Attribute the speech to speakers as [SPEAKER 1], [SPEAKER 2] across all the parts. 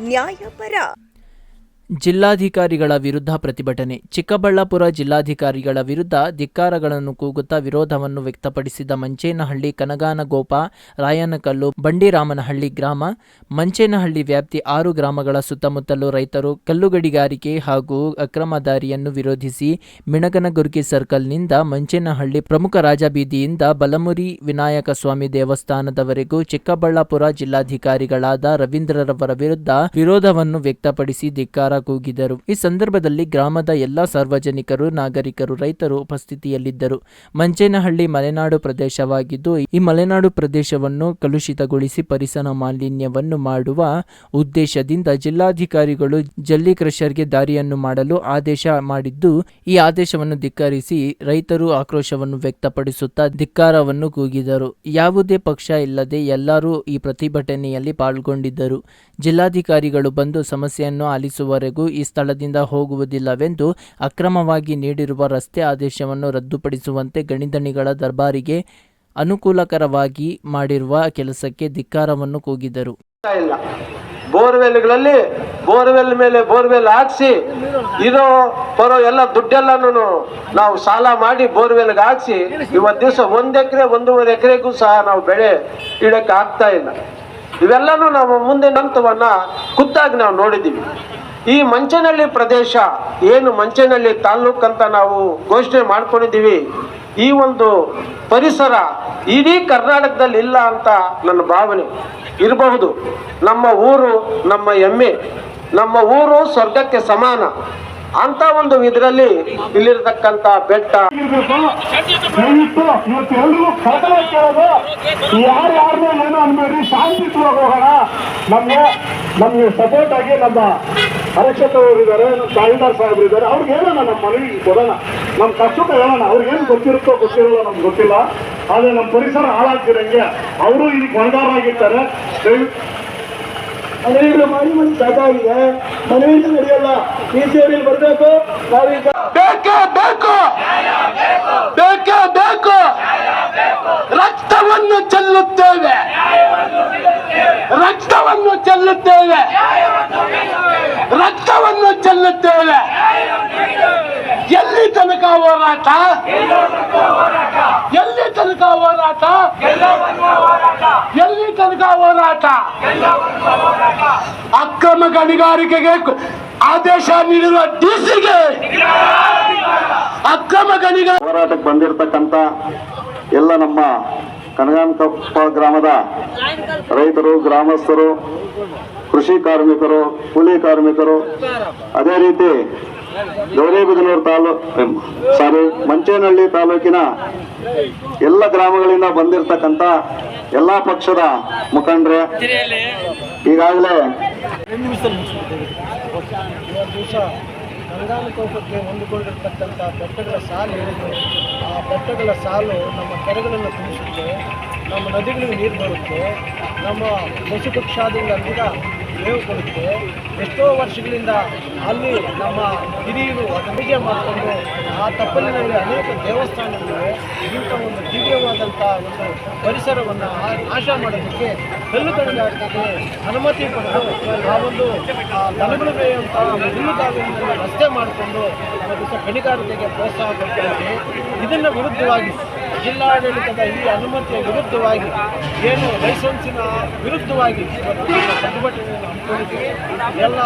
[SPEAKER 1] ನ್ಯಾಯಪರ
[SPEAKER 2] ಜಿಲ್ಲಾಧಿಕಾರಿಗಳ ವಿರುದ್ಧ ಪ್ರತಿಭಟನೆ. ಚಿಕ್ಕಬಳ್ಳಾಪುರ ಜಿಲ್ಲಾಧಿಕಾರಿಗಳ ವಿರುದ್ಧ ಧಿಕ್ಕಾರಗಳನ್ನು ಕೂಗುತ್ತಾ ವಿರೋಧವನ್ನು ವ್ಯಕ್ತಪಡಿಸಿದ ಮಂಚೇನಹಳ್ಳಿ ಕನಗಾನಗೋಪ, ರಾಯನಕಲ್ಲು, ಬಂಡಿರಾಮನಹಳ್ಳಿ ಗ್ರಾಮ, ಮಂಚೇನಹಳ್ಳಿ ವ್ಯಾಪ್ತಿ ಆರು ಗ್ರಾಮಗಳ ಸುತ್ತಮುತ್ತಲು ರೈತರು ಕಲ್ಲುಗಡಿಗಾರಿಕೆ ಹಾಗೂ ಅಕ್ರಮ ದಾರಿಯನ್ನು ವಿರೋಧಿಸಿ ಮಿಣಗನಗುರ್ಗಿ ಸರ್ಕಲ್ನಿಂದ ಮಂಚೇನಹಳ್ಳಿ ಪ್ರಮುಖ ರಾಜಬೀದಿಯಿಂದ ಬಲಮುರಿ ವಿನಾಯಕ ಸ್ವಾಮಿ ದೇವಸ್ಥಾನದವರೆಗೂ ಚಿಕ್ಕಬಳ್ಳಾಪುರ ಜಿಲ್ಲಾಧಿಕಾರಿಗಳಾದ ರವೀಂದ್ರರವರ ವಿರುದ್ಧ ವಿರೋಧವನ್ನು ವ್ಯಕ್ತಪಡಿಸಿ ಧಿಕ್ಕಾರ ಕೂಗಿದರು ಈ ಸಂದರ್ಭದಲ್ಲಿ ಗ್ರಾಮದ ಎಲ್ಲಾ ಸಾರ್ವಜನಿಕರು, ನಾಗರಿಕರು, ರೈತರು ಉಪಸ್ಥಿತಿಯಲ್ಲಿದ್ದರು. ಮಂಚೇನಹಳ್ಳಿ ಮಲೆನಾಡು ಪ್ರದೇಶವಾಗಿದ್ದು, ಈ ಮಲೆನಾಡು ಪ್ರದೇಶವನ್ನು ಕಲುಷಿತಗೊಳಿಸಿ ಪರಿಸರ ಮಾಲಿನ್ಯವನ್ನು ಮಾಡುವ ಉದ್ದೇಶದಿಂದ ಜಿಲ್ಲಾಧಿಕಾರಿಗಳು ಜಲ್ಲಿ ಕ್ರಷರ್ಗೆ ದಾರಿಯನ್ನು ಮಾಡಲು ಆದೇಶ ಮಾಡಿದ್ದು, ಈ ಆದೇಶವನ್ನು ಧಿಕ್ಕರಿಸಿ ರೈತರು ಆಕ್ರೋಶವನ್ನು ವ್ಯಕ್ತಪಡಿಸುತ್ತಾ ಧಿಕ್ಕಾರವನ್ನು ಕೂಗಿದರು. ಯಾವುದೇ ಪಕ್ಷ ಇಲ್ಲದೆ ಎಲ್ಲರೂ ಈ ಪ್ರತಿಭಟನೆಯಲ್ಲಿ ಪಾಲ್ಗೊಂಡಿದ್ದರು. ಜಿಲ್ಲಾಧಿಕಾರಿಗಳು ಬಂದು ಸಮಸ್ಯೆಯನ್ನು ಈ ಸ್ಥಳದಿಂದ ಹೋಗುವುದಿಲ್ಲವೆಂದು ಅಕ್ರಮವಾಗಿ ನೀಡಿರುವ ರಸ್ತೆ ಆದೇಶವನ್ನು ರದ್ದುಪಡಿಸುವಂತೆ ಗಣಿಧಣಿಗಳ ದರ್ಬಾರಿಗೆ ಅನುಕೂಲಕರವಾಗಿ ಮಾಡಿರುವ ಕೆಲಸಕ್ಕೆ ಧಿಕ್ಕಾರವನ್ನು ಕೂಗಿದರು.
[SPEAKER 3] ಬೋರ್ವೆಲ್ಗಳಲ್ಲಿ ಬೋರ್ವೆಲ್ ಮೇಲೆ ಬೋರ್ವೆಲ್ ಹಾಕ್ಸಿ ಇರೋ, ಬರೋ ಎಲ್ಲ ದುಡ್ಡೆಲ್ಲನೂ ನಾವು ಸಾಲ ಮಾಡಿ ಬೋರ್ವೆಲ್ಗೆ ಹಾಕ್ಸಿ ಇವತ್ತು ದಿವಸ ಒಂದು ಎಕರೆ, ಒಂದೂವರೆ ಎಕರೆಗೂ ಸಹ ನಾವು ಬೆಳೆ ಇಡಕ್ಕೆ ಆಗ್ತಾ ಇಲ್ಲ. ಇವೆಲ್ಲನೂ ನಾವು ಮುಂದೆ ನಂತವನ್ನ ಖುದ್ದಾಗಿ ನಾವು ನೋಡಿದ್ದೀವಿ. ಈ ಮಂಚನಹಳ್ಳಿ ಪ್ರದೇಶ ಏನು ಮಂಚನಹಳ್ಳಿ ತಾಲ್ಲೂಕು ಅಂತ ನಾವು ಘೋಷಣೆ ಮಾಡ್ಕೊಂಡಿದ್ದೀವಿ, ಈ ಒಂದು ಪರಿಸರ ಇಡೀ ಕರ್ನಾಟಕದಲ್ಲಿ ಇಲ್ಲ ಅಂತ ನನ್ನ ಭಾವನೆ ಇರಬಹುದು. ನಮ್ಮ ಊರು, ನಮ್ಮ ಹೆಮ್ಮೆ ನಮ್ಮ ಊರು ಸ್ವರ್ಗಕ್ಕೆ ಸಮಾನ. ಅಂತ ಒಂದು ಇದರಲ್ಲಿ ಇಲ್ಲಿರ್ತಕ್ಕಂಥ ಬೆಟ್ಟ.
[SPEAKER 4] ದಯವಿಟ್ಟು ಇವತ್ತು ಎಲ್ರಿಗೂ ಹೋಗೋಣ ನಮ್ಗೆ ನಮ್ಗೆ ಸಪೋರ್ಟ್ ಆಗಿ ನಮ್ಮ ಅರಕ್ಷಕ ಇದ್ದಾರೆ ನಮ್ಮ ತಾಯಿದಾರ್ ಸಾಹೇಬ್ರು ಇದ್ದಾರೆ ಅವ್ರಿಗೆ ಹೇಳೋಣ ನಮ್ಮ ಮನವಿಗೆ ಕೊಡೋಣ. ನಮ್ಮ ಕಷ್ಟಕ್ಕೆ ಹೇಳೋಣ. ಅವ್ರಿಗೇನು ಗೊತ್ತಿರುತ್ತೋ ಗೊತ್ತಿರೋಲ್ಲ ನಮ್ಗೆ ಗೊತ್ತಿಲ್ಲ. ಆದರೆ ನಮ್ಮ ಪರಿಸರ ಹಾಳಾಗ್ತಿರಂಗೆ ಅವರು ಇದಕ್ಕೆ ಹೊಣೆಗಾರರಾಗಿರ್ತಾರೆ ಮನೆಯಿಂದ ಮಾಡಿ ಮನೆ ಸಾಕಾಗಿದೆ ಮನೆಯಿಂದ ನಡೆಯಲ್ಲ. ಈ ಸೇವೆ ಬರಬೇಕು. ನಾವೀಗ
[SPEAKER 3] ಬೇಕೇ ಬೇಕು. ಬೇಕೇ ಬೇಕು. ರಕ್ತವನ್ನು ಚೆಲ್ಲುತ್ತೇವೆ. ರಕ್ತವನ್ನು ಚೆಲ್ಲುತ್ತೇವೆ. ರಕ್ತವನ್ನು ಚೆಲ್ಲುತ್ತೇವೆ. ಎಲ್ಲಿ ತನಕ ಹೋರಾಟ? ಎಲ್ಲಿ ತನಕ ಹೋರಾಟ? ಎಲ್ಲಿ ತನಕ ಹೋರಾಟ? ಅಕ್ರಮ ಗಣಿಗಾರಿಕೆಗೆ ಆದೇಶ ನೀಡಿರುವ ಡಿಸಿಗೆ ಅಕ್ರಮ ಗಣಿಗಾರ
[SPEAKER 5] ಹೋರಾಟಕ್ಕೆ ಬಂದಿರತಕ್ಕಂತ ಎಲ್ಲ ನಮ್ಮ ಕನಗಾನಕೊಪ್ಪ ಗ್ರಾಮದ ರೈತರು, ಗ್ರಾಮಸ್ಥರು ಕೃಷಿ ಕಾರ್ಮಿಕರು, ಕೂಲಿ ಕಾರ್ಮಿಕರು, ಅದೇ ರೀತಿ ಗೌರಿಬಿದನೂರು ತಾಲೂಕು ಸಾರಿ, ಮಂಚೇನಹಳ್ಳಿ ತಾಲೂಕಿನ ಎಲ್ಲ ಗ್ರಾಮಗಳಿಂದ ಬಂದಿರತಕ್ಕಂತ ಎಲ್ಲ ಪಕ್ಷದ ಮುಖಂಡರೇ, ಈಗಾಗಲೇ
[SPEAKER 6] ದಿವಸ ಗಂಗಾನುಕೋಪಕ್ಕೆ ಹೊಂದಿಕೊಂಡಿರ್ತಕ್ಕಂಥ ಬೆಟ್ಟಗಳ ಸಾಲು ಏನಿದೆ ಆ ಬೆಟ್ಟಗಳ ಸಾಲು ನಮ್ಮ ಕೆರೆಗಳನ್ನು ತುಂಬಿಸುತ್ತೆ ನಮ್ಮ ನದಿಗಳಿಗೆ ನೀರು ಬರುತ್ತೆ. ನಮ್ಮ ಪಶು ಪಕ್ಷಾದಿಗಳ ಕೂಡ ಮೇವು ಕೊಡುತ್ತೆ ಎಷ್ಟೋ ವರ್ಷಗಳಿಂದ ಅಲ್ಲಿ ನಮ್ಮ ಹಿರಿಯರು ಅಡುಗೆ ಮಾಡಿಕೊಂಡು ಆ ತಪ್ಪಲಿನಲ್ಲಿ ಅನೇಕ ದೇವಸ್ಥಾನಗಳಿವೆ ಇಂಥ ಒಂದು ದಿವ್ಯವಾದಂಥ ಒಂದು ಪರಿಸರವನ್ನು ನಾಶ ಮಾಡೋದಕ್ಕೆ ಕಲ್ಲು ಕಣಿಗಾರಿಕೆಗೆ ಅನುಮತಿ ಪಡೆದು ಆ ಒಂದು ದನಗಳು ಬೇಯುವಂಥ ಹುಲ್ಲುಗಾವಿನಲ್ಲಿ ರಸ್ತೆ ಮಾಡಿಕೊಂಡು ಅದಕ್ಕೆ ಗಣಿಗಾರಿಕೆಗೆ ಪ್ರೋತ್ಸಾಹ ಕೊಡ್ತಾ ಇದನ್ನು ವಿರುದ್ಧವಾಗಿ ಜಿಲ್ಲಾಡಳಿತದ ಈ ಅನುಮತಿಯ ವಿರುದ್ಧವಾಗಿ ಏನು ಲೈಸೆನ್ಸಿನ ವಿರುದ್ಧವಾಗಿ ಎಲ್ಲ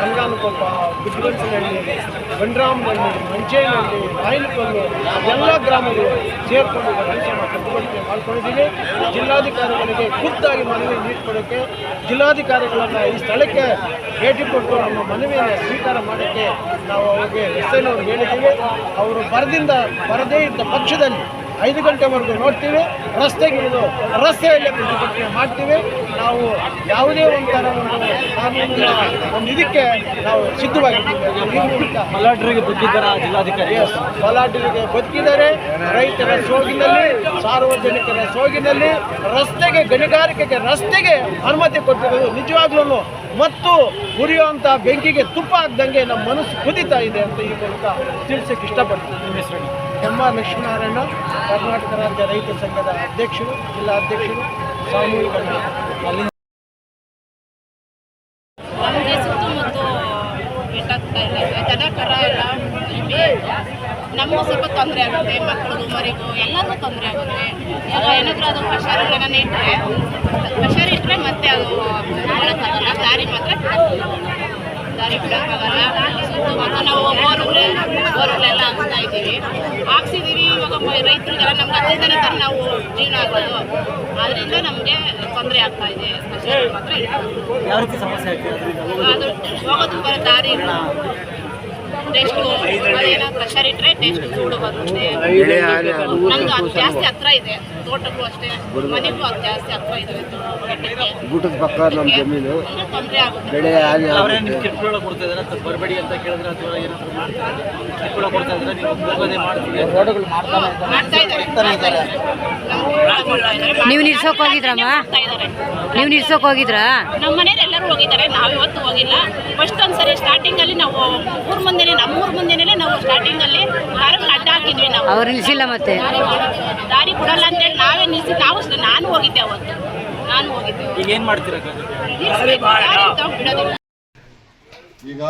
[SPEAKER 6] ರಂಗಾನುಕೊಪ್ಪ ಬಿದ್ರಂಚನಹಳ್ಳಿ ಬಂಡ್ರಾಮನಹಳ್ಳಿ ಮಂಚೇನಹಳ್ಳಿ ರಾಯಲಕಲ್ಲು ಎಲ್ಲ ಗ್ರಾಮಗಳು ಸೇರ್ಕೊಂಡು ಪ್ರತಿಭಟನೆ ಮಾಡ್ಕೊಂಡಿದ್ದೀವಿ ಜಿಲ್ಲಾಧಿಕಾರಿಗಳಿಗೆ ಖುದ್ದಾಗಿ ಮನವಿ ನೀಡ್ಕೊಡೋಕ್ಕೆ ಜಿಲ್ಲಾಧಿಕಾರಿಗಳನ್ನು ಈ ಸ್ಥಳಕ್ಕೆ ಭೇಟಿ ಕೊಟ್ಟು ನಮ್ಮ ಮನವಿಯನ್ನು ಸ್ವೀಕಾರ ಮಾಡೋಕ್ಕೆ ನಾವು ಅವರಿಗೆ ಎಸ್ ಹೇಳಿದ್ದೀವಿ. ಅವರು ಬರದಿಂದ ಬರದೇ ಇದ್ದ ಪಕ್ಷದಲ್ಲಿ ಐದು ಗಂಟೆವರೆಗೂ ನೋಡ್ತೀವಿ. ರಸ್ತೆಗೆ ರಸ್ತೆಯಲ್ಲೇ ಪ್ರತಿಭಟನೆ ಮಾಡ್ತೀವಿ. ನಾವು ಯಾವುದೇ ಒಂಥರ ಒಂದು ಕಾನೂನಿನ ಒಂದು ಇದಕ್ಕೆ ನಾವು ಸಿದ್ಧವಾಗಿದ್ದೀವಿ.
[SPEAKER 7] ಬುದ್ಧಿದ್ದರ ಜಿಲ್ಲಾಧಿಕಾರಿ.
[SPEAKER 6] ಬಲಾಢ್ಯರಿಗೆ ಬದುಕಿದ್ದಾರೆ ರೈತರ ಸೋಗಿನಲ್ಲಿ ಸಾರ್ವಜನಿಕರ ಸೋಗಿನಲ್ಲಿ ರಸ್ತೆಗೆ ಗಣಿಗಾರಿಕೆಗೆ ರಸ್ತೆಗೆ ಅನುಮತಿ ಕೊಟ್ಟಿರೋದು ನಿಜವಾಗ್ಲೂ ಮತ್ತು ಉರಿಯುವಂಥ ಬೆಂಕಿಗೆ ತುಪ್ಪ ಹಾಕ್ದಂಗೆ ನಮ್ಮ ಮನಸ್ಸು ಕುದಿತಾ ಇದೆ ಅಂತ ಈ ಮೂಲಕ ತಿಳಿಸಕ್ಕೆ ಇಷ್ಟಪಡ್ತೀನಿ. ನಿಮ್ಮ ಹೆಸರು ಎಂ ಲಕ್ಷ್ಮೀನಾರಾಯಣ ಕರ್ನಾಟಕ ರಾಜ್ಯ ರೈತ ಸಂಘದ ಅಧ್ಯಕ್ಷರು, ಜಿಲ್ಲಾ ಅಧ್ಯಕ್ಷರು, ಸಾಮೂಹಿಕ
[SPEAKER 8] ನಮಗೆ
[SPEAKER 1] ಸ್ವಲ್ಪ ತೊಂದರೆ ಆಗುತ್ತೆ. ಮಕ್ಕಳಿಗೂ, ಮರಿಗೂ ಎಲ್ಲರಿಗೂ ತೊಂದರೆ ಆಗುತ್ತೆ. ಈಗ ಏನಾದರೂ ಅದು ಏನಾನ ಇಟ್ಟರೆ ಹುಷಾರಿಟ್ಟರೆ ಮತ್ತೆ ಅದು ಮಾಡೋಕ್ಕಾಗಲ್ಲ ದಾರಿ ಮಾತ್ರ. ದಾರಿ ಬಿಡೋಕ್ಕಾಗಲ್ಲ ಸುತ್ತು ಮತ್ತು ನಾವು ಬೋರ್ಗಳು ಬೋರ್ಗಳೆಲ್ಲ ಹಾಕ್ಸ್ತಾ ಇದ್ದೀವಿ. ಹಾಕ್ಸಿದ್ದೀವಿ. ಇವಾಗ ರೈತರಿಗೆಲ್ಲ ನಮ್ಗೆ ಅದರಿಂದನೇ ತಾನೇ ನಾವು ಜೀವನ ಆಗೋದು ಅದರಿಂದ ನಮಗೆ ತೊಂದರೆ ಆಗ್ತಾ ಇದೆ. ಮಾತ್ರ ಅದು ಹೋಗೋದು ಬರೋ ದಾರಿ ಟೆಸ್ಟು ಅದೇನೋ ಪ್ರೆಷರ್ ಇಟ್ಟರೆ ಟೇಸ್ಟ್ ಚೂಡು ಬರುತ್ತೆ ನಮ್ದು ಅದು ಜಾಸ್ತಿ ಹತ್ರ ಇದೆ. ತೋಟಕ್ಕೂ ಅಷ್ಟೇ. ಮನೆಗೂ ಅದು ಜಾಸ್ತಿ ಹತ್ರ ಇದೆ.
[SPEAKER 8] ಊಟದ ಪಕ್ಕ ನಮ್ಮ ಜಮೀನು.
[SPEAKER 1] ತೊಂದರೆ ಆಗುತ್ತೆ.
[SPEAKER 8] ಬೆಳೆ ಹಾನಿ
[SPEAKER 7] ಅವರೇ ನಿಮ್ಗೆ ಕಿರುಕುಳ ಕೊಡ್ತಾ ಇದಾರೆ ಅಥವಾ ಬರಬೇಡಿ ಅಂತ ಕೇಳಿದ್ರೆ ಅಥವಾ ಏನಾದ್ರು ಮಾಡ್ತಾರೆ ಕಿರುಕುಳ ಕೊಡ್ತಾ ಇದ್ರೆ ನೀವು ಹೋಗೋದೇ ಮಾಡ್ತೀವಿ ರೋಡ್ಗಳು
[SPEAKER 1] ಮಾಡ್ತಾ ಇದ್ದಾರೆ.
[SPEAKER 9] ನೀವು ನಿಲ್ಸೋಕ್ ಹೋಗಿದ್ರಮ್ಮ? ನೀವು ನಿಲ್ಸೋಕೆ ಹೋಗಿದ್ರಾ?
[SPEAKER 1] ನಮ್ಮ ಮನೇಲಿ ಎಲ್ಲರೂ ಹೋಗಿದ್ದಾರೆ. ನಾವು ಇವತ್ತು ಹೋಗಿಲ್ಲ. ಫಸ್ಟ್ ಒಂದ್ಸರಿ ಸ್ಟಾರ್ಟಿಂಗ್ ಅಲ್ಲಿ ನಾವು ಊರ್ ಮುಂದೆನೆ ನಮ್ಮ ಊರ್ ಮುಂದೆನೆ ನಾವು ಸ್ಟಾರ್ಟಿಂಗಲ್ಲಿ ಅಲ್ಲಿ ಕಾರ್ಗಳು ಅಡ್ಡ ಹಾಕಿದ್ವಿ ನಾವು.
[SPEAKER 9] ಅವ್ರು ನಿಲ್ಸಿಲ್ಲ ಮತ್ತೆ?
[SPEAKER 1] ದಾರಿ ಕೊಡಲ್ಲ. ಅಂತೇಳಿ ನಾವೇ ನಿಲ್ಸಿ ನಾವು ನಾನು ಹೋಗಿದ್ದೆ ಅವತ್ತು. ನಾನು ಹೋಗಿದ್ದೆ.
[SPEAKER 7] ಈಗ ಏನು ಮಾಡ್ತೀರಾ
[SPEAKER 10] ಈಗ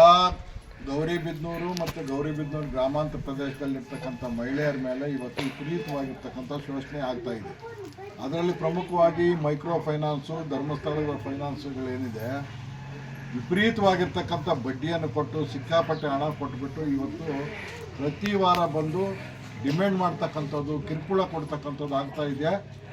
[SPEAKER 10] ಗೌರಿಬಿದನೂರು ಮತ್ತು ಗೌರಿಬಿದನೂರು ಗ್ರಾಮಾಂತರ ಪ್ರದೇಶದಲ್ಲಿರ್ತಕ್ಕಂಥ ಮಹಿಳೆಯರ ಮೇಲೆ ಇವತ್ತು ವಿಪರೀತವಾಗಿರ್ತಕ್ಕಂಥ ಶೋಷಣೆ ಆಗ್ತಾ ಇದೆ. ಅದರಲ್ಲಿ ಪ್ರಮುಖವಾಗಿ ಮೈಕ್ರೋ ಫೈನಾನ್ಸು, ಧರ್ಮಸ್ಥಳಗಳ ಫೈನಾನ್ಸುಗಳೇನಿದೆ ವಿಪರೀತವಾಗಿರ್ತಕ್ಕಂಥ ಬಡ್ಡಿಯನ್ನು ಕೊಟ್ಟು ಸಿಕ್ಕಾಪಟ್ಟೆ ಹಣ ಕೊಟ್ಬಿಟ್ಟು ಇವತ್ತು ಪ್ರತಿ ವಾರ ಬಂದು ಡಿಮ್ಯಾಂಡ್ ಮಾಡ್ತಕ್ಕಂಥದ್ದು, ಕಿರುಕುಳ ಕೊಡ್ತಕ್ಕಂಥದ್ದು ಆಗ್ತಾ ಇದೆ.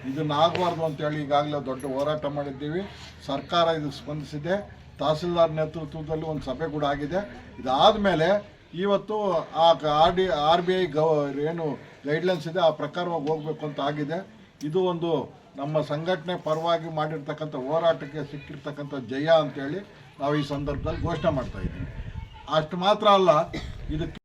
[SPEAKER 10] ಇದನ್ನು ಆಗಬಾರ್ದು ಅಂತೇಳಿ ಈಗಾಗಲೇ ದೊಡ್ಡ ಹೋರಾಟ ಮಾಡಿದ್ದೀವಿ. ಸರ್ಕಾರ ಇದಕ್ಕೆ ಸ್ಪಂದಿಸಿದೆ. ತಹಸೀಲ್ದಾರ್ ನೇತೃತ್ವದಲ್ಲಿ ಒಂದು ಸಭೆ ಕೂಡ ಆಗಿದೆ. ಇದಾದ ಮೇಲೆ ಇವತ್ತು ಆ R D, R B I ಗವ ಏನು ಗೈಡ್ಲೈನ್ಸ್ ಇದೆ, ಆ ಪ್ರಕಾರವಾಗಿ ಹೋಗಬೇಕು ಅಂತ ಆಗಿದೆ. ಇದು ಒಂದು ನಮ್ಮ ಸಂಘಟನೆ ಪರವಾಗಿ ಮಾಡಿರ್ತಕ್ಕಂಥ ಹೋರಾಟಕ್ಕೆ ಸಿಕ್ಕಿರ್ತಕ್ಕಂಥ ಜಯ ಅಂತೇಳಿ ನಾವು ಈ ಸಂದರ್ಭದಲ್ಲಿ ಘೋಷಣೆ ಮಾಡ್ತಾ ಇದ್ದೀವಿ. ಅಷ್ಟು ಮಾತ್ರ ಅಲ್ಲ, ಇದಕ್ಕೆ